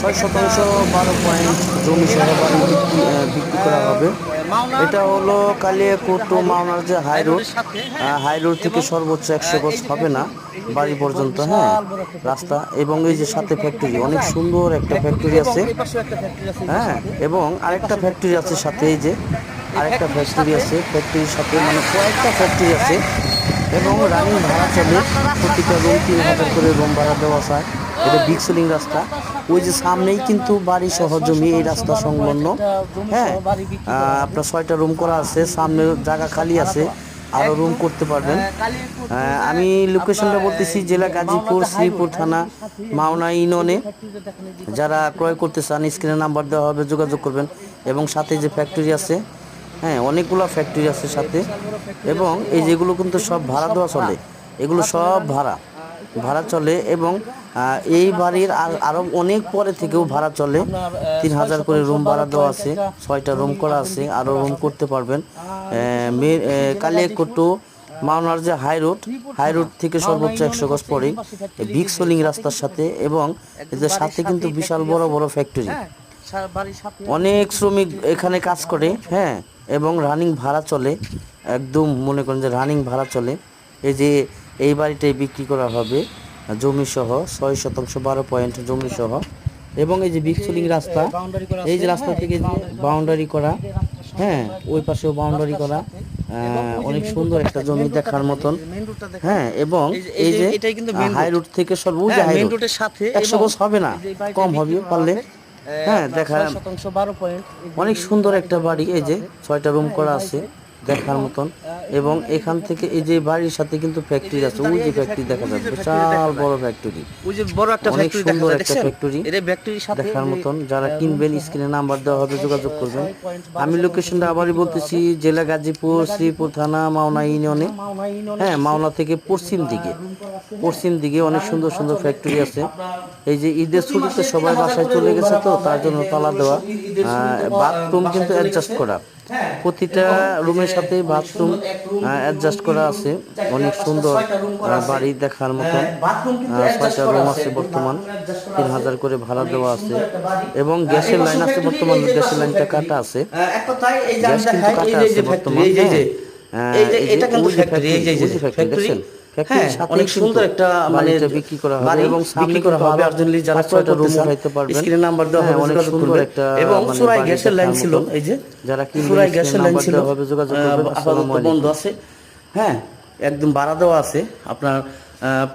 ছয় শতাংশ বারো পয়েন্ট জমি সহ বিক্রি বিক্রি করা হবে। এটা হলো কালিয়াকুটু মাওনার যে হাই রোড। হাই রোড থেকে সর্বোচ্চ একশো গজ হবে না বাড়ি পর্যন্ত হ্যাঁ রাস্তা। এবং এই যে সাথে ফ্যাক্টরি অনেক সুন্দর একটা ফ্যাক্টরি আছে। হ্যাঁ এবং আরেকটা ফ্যাক্টরি আছে সাথে, এই যে আরেকটা ফ্যাক্টরি আছে। ফ্যাক্টরির সাথে মানে কয়েকটা ফ্যাক্টরি আছে। এবং রানিং ভাড়া চলে প্রতিটা রুম তিন হাজার করে রুম ভাড়া দেওয়া হয় এটা বিগ সেলিং রাস্তা। ওই যে সামনেই কিন্তু বাড়ি সহ জমি, এই রাস্তা সংলগ্ন। হ্যাঁ আপনার ছয়টা রুম করা আছে, সামনে জায়গা খালি আছে আরও রুম করতে পারবেন। আমি লোকেশনটা বলতেছি জেলা গাজীপুর, শ্রীপুর থানা, মাওনা ইউনিয়নে। যারা ক্রয় করতে চান স্ক্রিনে নাম্বার দেওয়া হবে, যোগাযোগ করবেন। এবং সাথে যে ফ্যাক্টরি আছে হ্যাঁ অনেকগুলো ফ্যাক্টরি আছে সাথে। এবং এই যেগুলো কিন্তু সব ভাড়া দেওয়া চলে, এগুলো সব ভাড়া ভাড়া চলে এবং এই বাড়ির আর- আরও অনেক পরে থেকেও ভাড়া চলে। তিন হাজার করে রুম ভাড়া দেওয়া আছে, ছয়টা রুম করা আছে আরও রুম করতে পারবেন। কালিয়াকুটু মাওনার যে হাই রোড হাই রোড থেকে সর্বোচ্চ একশো গজ পরে বিগ সোলিং রাস্তার সাথে এবং এদের সাথে কিন্তু বিশাল বড় বড় ফ্যাক্টরি অনেক শ্রমিক এখানে কাজ করে হ্যাঁ। এবং রানিং ভাড়া চলে একদম মনে করেন যে রানিং ভাড়া চলে। এই যে এই বাড়িটাই বিক্রি করা হবে জমি সহ ছয় শতাংশ বারো পয়েন্ট জমি সহ। এবং এই যে বিক্সলিং রাস্তা এই যে রাস্তা থেকে বাউন্ডারি করা হ্যাঁ ওই পাশেও বাউন্ডারি করা অনেক সুন্দর একটা জমি দেখার মতন। হ্যাঁ এবং এই যে হাই রোড থেকে হ্যাঁ, হাই main রোড road এর সাথে একশো হবে না কম হবে পারলে। হ্যাঁ দেখা শতাংশ বারো পয়েন্ট অনেক সুন্দর একটা বাড়ি এই যে ছয়টা রুম করা আছে দেখার মতন। এবং এখান থেকে এই যে বাড়ির সাথে কিন্তু ফ্যাক্টরি আছে ওই যে ফ্যাক্টরি দেখা যাচ্ছে বিশাল বড় ফ্যাক্টরি ওই যে বড় একটা ফ্যাক্টরি দেখা একটা দেখছেন? factory এটা ফ্যাক্টরির সাথে দেখার মতন যারা কিনবেন স্ক্রিনে নাম্বার দেওয়া হবে যোগাযোগ করবেন। আমি লোকেশনটা আবারই বলতেছি জেলা গাজীপুর শ্রীপুর থানা মাওনা ইউনিয়নে। হ্যাঁ মাওনা থেকে পশ্চিম দিকে। পশ্চিম দিকে অনেক সুন্দর সুন্দর ফ্যাক্টরি আছে। এই যে ঈদের ছুটিতে সবাই বাসায় চলে গেছে তো তার জন্য তালা দেওয়া। বাথরুম কিন্তু অ্যাডজাস্ট করা। প্রতিটা রুমের সাথে বাথরুম অ্যাডজাস্ট করা আছে। অনেক সুন্দর বাড়ি দেখার মতন। আহ, ছয়টা রুম আছে। বর্তমান। তিন হাজার করে ভাড়া দেওয়া আছে। এবং গ্যাসের লাইন আছে বর্তমান গ্যাসের লাইনটা কাটা আছে। গ্যাস কিন্তু কাটা আছে বর্তমান। এই যে হ্যাঁ, এটা কিন্তু ফ্যাক্টরি যে ফ্যাক্টরি দেখছেন? হ্যাঁ অনেক সুন্দর একটা মানে বিক্রি করা হবে এবং বিক্রি করা হবে আর্জেন্টলি যারা ক্রয় করতে room পারবেন। স্ক্রিনে নাম্বার দেওয়া হ্যাঁ, হবে অনেক সুন্দর একটা এবং মানে সুরাই গ্যাসের লাইন ছিল এই যে যারা কিনবেন সুরাই গ্যাসের লাইন ছিল হবে, যোগাযোগ করবেন। আপাতত বন্ধ আছে হ্যাঁ একদম বাড়া দেওয়া আছে আপনার আহ,